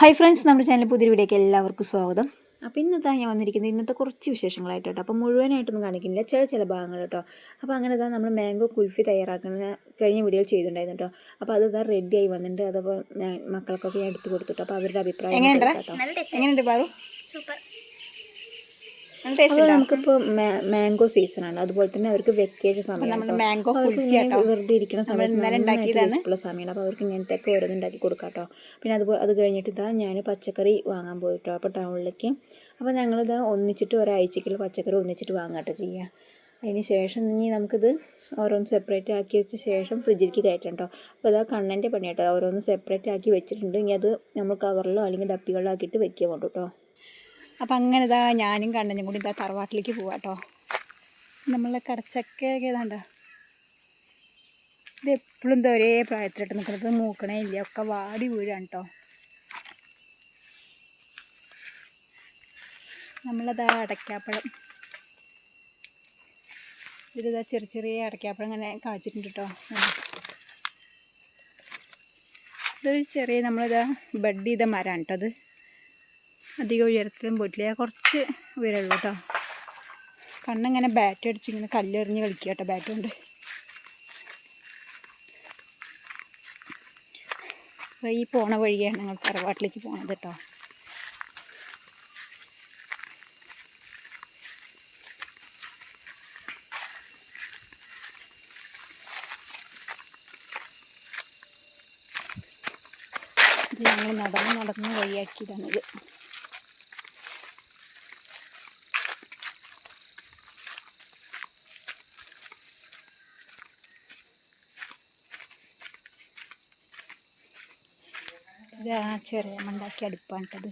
Hi friends നമ്മുടെ channel പുതിയ വീഡിയോക്ക് എല്ലാവർക്കും സ്വാഗതം. അപ്പോൾ ഇന്നത്തെ ഞാൻ വന്നിരിക്കുന്നത് ഇന്നത്തെ കുറച്ച് വിശേഷങ്ങളായിട്ട് കേട്ടോ. അപ്പോൾ മുഴുവനായിട്ടൊന്നും കാണിക്കുന്നില്ല. ചില ചില ഭാഗങ്ങൾ കേട്ടോ. അപ്പോൾ അങ്ങനെ തന്നെ നമ്മൾ മാംഗോ കുൽഫി തയ്യാറാക്കുന്ന കഴിഞ്ഞ വീഡിയോയിൽ ചെയ്തിട്ടുണ്ടായിരുന്നു കേട്ടോ. അപ്പോൾ അത് ഇതാ റെഡി ആയി വന്നിട്ടുണ്ട്. അതപ്പോൾ മക്കൾക്കൊക്കെ ഞാൻ കൊടുത്തു കൊടുത്തിട്ടോ അപ്പോൾ അവരുടെ അഭിപ്രായം എങ്ങനെയുണ്ട് പാറു? സൂപ്പർ നമുക്കിപ്പോൾ മാംഗോ സീസൺ ആണ്. അതുപോലെ തന്നെ അവർക്ക് വെക്കേഷൻ സമയം മാംഗോ വെറുതെ ഇരിക്കുന്ന സമയത്ത് സമയമാണ് അപ്പോൾ അവർക്ക് ഇങ്ങനത്തെ ഒക്കെ ഓരോന്ന് ഉണ്ടാക്കി കൊടുക്കാം കേട്ടോ പിന്നെ അതുപോലെ അത് കഴിഞ്ഞിട്ട് ഇതാ ഞാൻ പച്ചക്കറി വാങ്ങാൻ പോയിട്ടോ അപ്പോൾ ടൗണിലേക്ക്. അപ്പോൾ ഞങ്ങളിത് ഒന്നിച്ചിട്ട് ഒരാഴ്ചക്കുള്ള പച്ചക്കറി ഒന്നിച്ചിട്ട് വാങ്ങാട്ടോ കേട്ടോ ചെയ്യുക അതിന് ശേഷം ഇനി നമുക്കിത് ഓരോന്ന് സെപ്പറേറ്റ് ആക്കി വെച്ച ശേഷം ഫ്രിഡ്ജിലേക്ക് കയറ്റം കേട്ടോ അപ്പോൾ അതാ കണ്ണന്റെ പണി കേട്ടോ ഓരോന്ന് സെപ്പറേറ്റ് ആക്കി വെച്ചിട്ടുണ്ട്. ഇനി അത് നമ്മൾ കവറിലോ അല്ലെങ്കിൽ ഡപ്പികളിലോ ആക്കിയിട്ട് വെക്കുക കൊണ്ടു കേട്ടോ അപ്പം അങ്ങനെ ഇതാ ഞാനും കണ്ണനും കൂടി ഇതാ തറവാട്ടിലേക്ക് പോവാട്ടോ. നമ്മളെ കടച്ചക്കയൊക്കെ ഏതാണ്ട. ഇത് എപ്പോഴും എന്താ ഒരേ പ്രായത്തിലിട്ട് നിൽക്കുന്നത് മൂക്കണേ ഇല്ല. ഒക്കെ വാടി വീഴാണ് കേട്ടോ നമ്മളതാ അടയ്ക്കാപ്പഴം. ഇതിലിതാ ചെറിയ ചെറിയ അടയ്ക്കാപ്പഴം ഇങ്ങനെ കാച്ചിട്ടുണ്ട് കേട്ടോ ഇതൊരു ചെറിയ നമ്മളിതാ ബഡ് ചെയ്ത മരമാണ് കേട്ടോ അത് അധികം ഉയരത്തിലും പോയിട്ടില്ല. കുറച്ച് ഉയരമുള്ളൂ കേട്ടോ കണ്ണിങ്ങനെ ബാറ്റ് അടിച്ച് ഇങ്ങനെ കല്ലെറിഞ്ഞ് കളിക്കുക കേട്ടോ ബാറ്റ് കൊണ്ട്. ഈ പോണ വഴിയാണ് ഞങ്ങൾ തറവാട്ടിലേക്ക് പോണത് കേട്ടോ ഞങ്ങൾ നടന്ന് നടന്ന് വഴിയാക്കിയതാണിത്. ഇത് ചെറിയ മണ്ടാക്കി അടുപ്പാണിട്ടത്.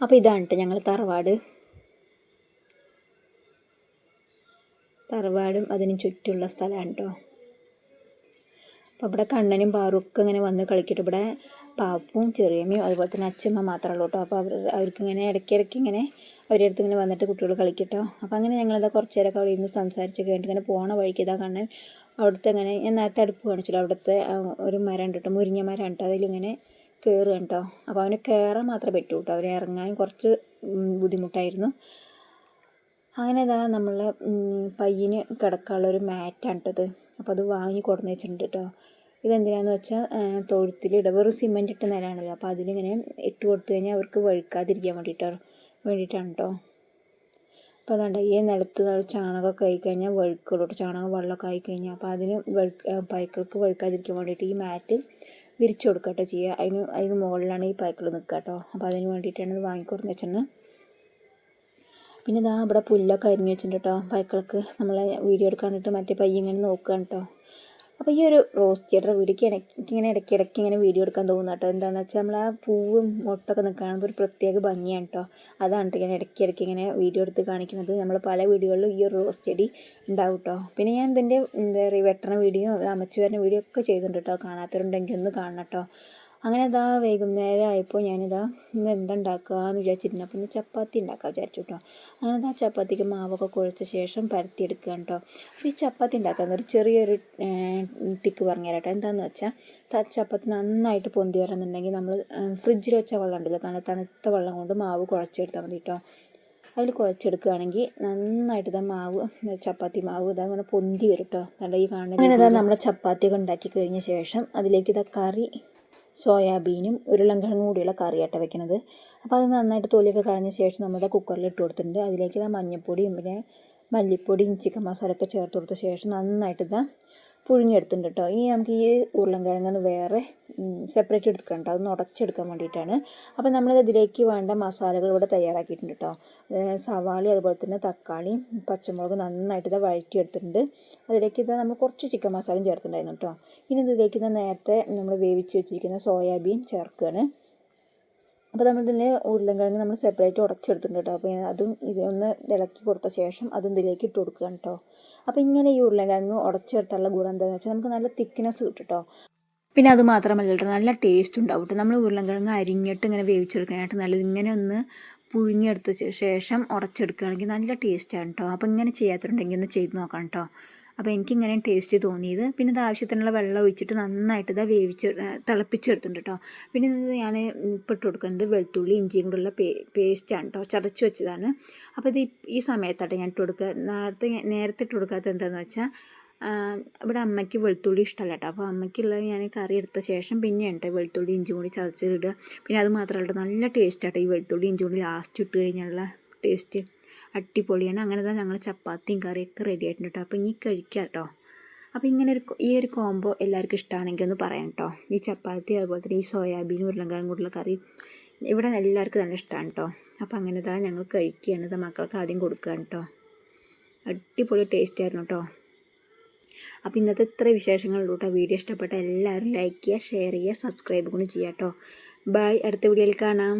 അപ്പോൾ ഇതാണ് കേട്ടോ ഞങ്ങൾ തറവാട്. തറവാടും അതിന് ചുറ്റുമുള്ള സ്ഥലമാണ് കേട്ടോ അപ്പോൾ ഇവിടെ കണ്ണനും പാറും ഒക്കെ ഇങ്ങനെ വന്ന് കളിക്കട്ടെ. ഇവിടെ പാപ്പും ചെറിയമ്മയും അതുപോലെ തന്നെ അച്ഛമ്മ മാത്രമേ കേട്ടോ. അപ്പോൾ അവർ അവർക്ക് ഇങ്ങനെ ഇടയ്ക്കിടയ്ക്ക് ഇങ്ങനെ അവരുടെ അടുത്ത് ഇങ്ങനെ വന്നിട്ട് കുട്ടികൾ കളിക്കട്ടോ അപ്പോൾ അങ്ങനെ ഞങ്ങളിതാ കുറച്ച് നേരമൊക്കെ അവിടെ ഇരുന്ന് സംസാരിച്ചൊക്കെ കഴിഞ്ഞിട്ട് ഇങ്ങനെ പോണ വഴിക്ക് ഇതാ കണ്ണൻ അവിടുത്തെ ഇങ്ങനെ ഞാൻ നേരത്തെ അടുപ്പ് കാണിച്ചല്ലോ. അവിടുത്തെ ഒരു മരം ഉണ്ട് കേട്ടോ. മുരിങ്ങ മരം ഉണ്ട്. അതിലിങ്ങനെ കയറുക കേട്ടോ. അപ്പോൾ അവന് കയറാൻ മാത്രമേ പറ്റൂ കേട്ടോ. അവരെ ഇറങ്ങാൻ കുറച്ച് ബുദ്ധിമുട്ടായിരുന്നു. അങ്ങനെ ഇതാ നമ്മളെ പയ്യന് കിടക്കാനുള്ള ഒരു മാറ്റാണ് കേട്ടത് അപ്പോൾ അത് വാങ്ങി കൊടുന്ന് വെച്ചിട്ടുണ്ട് കേട്ടോ. ഇതെന്തിനാന്ന് വെച്ചാൽ തൊഴുത്തിൽ വെറും സിമെന്റ് ഇട്ട നിലയാണല്ലോ. അപ്പോൾ അതിലിങ്ങനെ ഇട്ട് കൊടുത്തു കഴിഞ്ഞാൽ അവർക്ക് വഴുക്കാതിരിക്കാൻ വേണ്ടിയിട്ടോ വേണ്ടിയിട്ടാണ് കേട്ടോ അപ്പോൾ അതുകൊണ്ട് ഈ നിലത്ത് ചാണകമൊക്കെ ആയി കഴിഞ്ഞാൽ വഴുക്കുള്ളൂ ചാണകം വെള്ളമൊക്കെ ആയി കഴിഞ്ഞാൽ അപ്പോൾ അതിന് വഴുക്ക് പൈക്കൾക്ക് വഴുക്കാതിരിക്കാൻ വേണ്ടിയിട്ട് ഈ മാറ്റ് വിരിച്ചു കൊടുക്കുക കേട്ടോ ചെയ്യുക അതിന് അതിന് മുകളിലാണ് ഈ പൈക്കൾ നിൽക്കുക കേട്ടോ അപ്പോൾ അതിന് വേണ്ടിയിട്ടാണ് ഇത് വാങ്ങിക്കൊടുന്ന് വെച്ചത് പിന്നെ ഇതാ ഇവിടെ പുല്ലൊക്കെ അരിഞ്ഞ് വെച്ചിട്ടുണ്ട് കേട്ടോ പൈക്കൾക്ക്. നമ്മളെ വീഡിയോ എടുക്കാനിട്ട് മറ്റേ പയ്യ ഇങ്ങനെ നോക്കുകയാണ് കേട്ടോ അപ്പോൾ ഈ ഒരു റോസ് ചെടിയുടെ വീഡിയോക്ക് എനിക്കിങ്ങനെ ഇടയ്ക്ക് ഇടയ്ക്ക് ഇങ്ങനെ വീഡിയോ എടുക്കാൻ തോന്നുന്നു കേട്ടോ. എന്താണെന്ന് വെച്ചാൽ നമ്മൾ ആ പൂവും മുട്ടൊക്കെ നിൽക്കുകയാണെങ്കിൽ ഒരു പ്രത്യേക ഭംഗിയാണ് കേട്ടോ. അതാണ് കേട്ടോ ഇങ്ങനെ ഇടയ്ക്ക് ഇടയ്ക്ക് ഇങ്ങനെ വീഡിയോ എടുത്ത് കാണിക്കുന്നത്. നമ്മൾ പല വീഡിയോകളിലും ഈ ഒരു റോസ് ചെടി ഉണ്ടാവും കേട്ടോ. പിന്നെ ഞാൻ ഇതിന്റെ എന്താ പറയുക വെട്ടണ വീഡിയോ അമച്ചു വീഡിയോ ഒക്കെ ചെയ്തിട്ടുണ്ട് കേട്ടോ. കാണാത്തവരുണ്ടെങ്കിൽ ഒന്ന് കാണണം കേട്ടോ. അങ്ങനെ ഇതാ വൈകുന്നേരം ആയപ്പോൾ ഞാനിതാ ഇന്ന് എന്തുണ്ടാക്കുക എന്ന് വിചാരിച്ചിരുന്നു. അപ്പോൾ ഇന്ന് ചപ്പാത്തി ഉണ്ടാക്കാൻ വിചാരിച്ചു കേട്ടോ അങ്ങനെ ഇതാ ചപ്പാത്തിക്ക് മാവൊക്കെ കുഴച്ച ശേഷം പരത്തിയെടുക്കുക കേട്ടോ അപ്പോൾ ഈ ചപ്പാത്തി ഉണ്ടാക്കാൻ ഒരു ചെറിയൊരു ടിക്ക് പറഞ്ഞു തരാം കേട്ടോ എന്താണെന്ന് വെച്ചാൽ ചപ്പാത്തി നന്നായിട്ട് പൊന്തി വരണമെന്നുണ്ടെങ്കിൽ നമ്മൾ ഫ്രിഡ്ജിൽ വെച്ച വെള്ളം ഉണ്ടല്ലോ നല്ല തണുത്ത വെള്ളം കൊണ്ട് മാവ് കുഴച്ചെടുത്താൽ മതി കേട്ടോ അതിൽ കുഴച്ചെടുക്കുകയാണെങ്കിൽ നന്നായിട്ട് ഇതാ മാവ് ചപ്പാത്തി മാവ് ഇതാ അങ്ങനെ പൊന്തി വരും കേട്ടോ നല്ല ഈ കാണുന്നത് അങ്ങനെ ഇതാ നമ്മളെ ചപ്പാത്തിയൊക്കെ ഉണ്ടാക്കി കഴിഞ്ഞ ശേഷം അതിലേക്ക് ഇതാ കറി സോയാബീനും ഉരുളൻകിഴങ്ങും കൂടിയുള്ള കറിയാട്ട വെക്കുന്നത് അപ്പോൾ അത് നന്നായിട്ട് തൊലിയൊക്കെ കളഞ്ഞ ശേഷം നമ്മുടെ കുക്കറിൽ ഇട്ട് കൊടുത്തിട്ടുണ്ട്. അതിലേക്ക് ഇതാ മഞ്ഞൾപ്പൊടിയും പിന്നെ മല്ലിപ്പൊടിയും ചിക്കൻ മസാലയൊക്കെ ചേർത്ത് കൊടുത്ത ശേഷം നന്നായിട്ട് ഇതാ പുഴുങ്ങിയെടുത്തിട്ടുണ്ട് കേട്ടോ ഇനി നമുക്ക് ഈ ഉരുളൻകിഴങ്ങ് വേറെ സെപ്പറേറ്റ് എടുക്കണം കേട്ടോ അതൊന്ന് ഉടച്ചെടുക്കാൻ വേണ്ടിയിട്ടാണ്. അപ്പോൾ നമ്മൾ ഇതിലേക്ക് വേണ്ട മസാലകൾ ഇവിടെ തയ്യാറാക്കിയിട്ടുണ്ട് കേട്ടോ സവാളി അതുപോലെ തന്നെ തക്കാളി പച്ചമുളക് നന്നായിട്ട് ഇത് വഴറ്റിയെടുത്തിട്ടുണ്ട്. അതിലേക്ക് ഇത് നമ്മൾ കുറച്ച് ചിക്കൻ മസാലയും ചേർത്തിട്ടുണ്ടായിരുന്നു കേട്ടോ ഇനി ഇതിലേക്ക് ഇത് നേരത്തെ നമ്മൾ വേവിച്ച് വെച്ചിരിക്കുന്ന സോയാബീൻ ചേർക്കുകയാണ്. അപ്പോൾ നമ്മൾ ഇതിനെ ഉരുളൻകിഴങ്ങ് നമ്മൾ സെപ്പറേറ്റ് ഉടച്ചെടുത്തിട്ടുണ്ട് കേട്ടോ അപ്പോൾ അതും ഇതൊന്ന് ഇളക്കി കൊടുത്ത ശേഷം അതും ഇതിലേക്ക് ഇട്ട് കൊടുക്കുക കേട്ടോ അപ്പോൾ ഇങ്ങനെ ഈ ഉരുളൻകിഴങ്ങ് ഉടച്ചെടുത്തുള്ള ഗുണം എന്താണെന്ന് വെച്ചാൽ നമുക്ക് നല്ല തിക്നെസ് കിട്ടും പിന്നെ അത് മാത്രമല്ല കേട്ടോ നല്ല ടേസ്റ്റ് ഉണ്ടാവും കേട്ടോ നമ്മൾ ഉരുളൻകിഴങ്ങ് അരിഞ്ഞിട്ട് ഇങ്ങനെ വേവിച്ചെടുക്കാനായിട്ട് നല്ലത് ഇങ്ങനെ ഒന്ന് പുഴുങ്ങിയെടുത്ത ശേഷം ഉടച്ചെടുക്കുകയാണെങ്കിൽ നല്ല ടേസ്റ്റാണ് കേട്ടോ അപ്പോൾ ഇങ്ങനെ ചെയ്യാത്തിട്ടുണ്ടെങ്കിൽ ഒന്ന് ചെയ്ത് നോക്കാം കേട്ടോ അപ്പോൾ എനിക്കിങ്ങനെ ടേസ്റ്റ് തോന്നിയത്. പിന്നെ ഇത് ആവശ്യത്തിനുള്ള വെള്ളം ഒഴിച്ചിട്ട് നന്നായിട്ട് ഇതാ വേവിച്ച് തിളപ്പിച്ചെടുത്തിട്ടുണ്ട് കേട്ടോ പിന്നെ ഞാൻ ഇപ്പിട്ട് കൊടുക്കുന്നത് വെളുത്തുള്ളി ഇഞ്ചിയും കൂടെയുള്ള പേ പേസ്റ്റാണ് കേട്ടോ ചതച്ച് വെച്ചതാണ്. അപ്പോൾ ഇത് ഈ- സമയത്താട്ടെ ഞാൻ ഇട്ട് കൊടുക്കുക നേരത്തെ നേരത്തെ ഇട്ട് കൊടുക്കാത്തത് എന്താണെന്ന് വെച്ചാൽ ഇവിടെ അമ്മയ്ക്ക് വെളുത്തുള്ളി ഇഷ്ടമല്ല കേട്ടോ അപ്പോൾ അമ്മയ്ക്കുള്ളത് ഞാൻ കറി എടുത്ത ശേഷം പിന്നെ ഉണ്ട് വെളുത്തുള്ളി ഇഞ്ചി കൂടി ചതച്ചിടുക പിന്നെ അത് മാത്രമല്ല നല്ല ടേസ്റ്റ് ആട്ടോ ഈ വെളുത്തുള്ളി ഇഞ്ചി കൂടി ലാസ്റ്റ് ഇട്ട് കഴിഞ്ഞുള്ള ടേസ്റ്റ് അടിപൊളിയാണ്. അങ്ങനെ തന്നെ ഞങ്ങൾ ചപ്പാത്തിയും കറിയൊക്കെ റെഡി ആയിട്ടുണ്ട് കേട്ടോ അപ്പോൾ ഇനി കഴിക്കാം കേട്ടോ അപ്പോൾ ഇങ്ങനെ ഒരു ഈ ഒരു കോംബോ എല്ലാവർക്കും ഇഷ്ടമാണെങ്കിൽ ഒന്ന് പറയാം കേട്ടോ ഈ ചപ്പാത്തി അതുപോലെ തന്നെ ഈ സോയാബീൻ ഉരുളക്കിഴങ്ങ് കൂടിയുള്ള കറി ഇവിടെ എല്ലാവർക്കും നല്ല ഇഷ്ടമാണ് കേട്ടോ അപ്പോൾ അങ്ങനെ തന്നെ ഞങ്ങൾ കഴിക്കുകയാണ്. മക്കൾക്ക് ആദ്യം കൊടുക്കുകയാണ് കേട്ടോ അടിപൊളി ടേസ്റ്റ് ആയിരുന്നു കേട്ടോ അപ്പോൾ ഇന്നത്തെ ഇത്ര വിശേഷങ്ങളുള്ളൂ കേട്ടോ വീഡിയോ ഇഷ്ടപ്പെട്ട എല്ലാവരും ലൈക്ക് ചെയ്യുക ഷെയർ ചെയ്യുക സബ്സ്ക്രൈബ് കൂടി ചെയ്യാം കേട്ടോ ബൈ അടുത്ത വീഡിയോയിൽ കാണാം.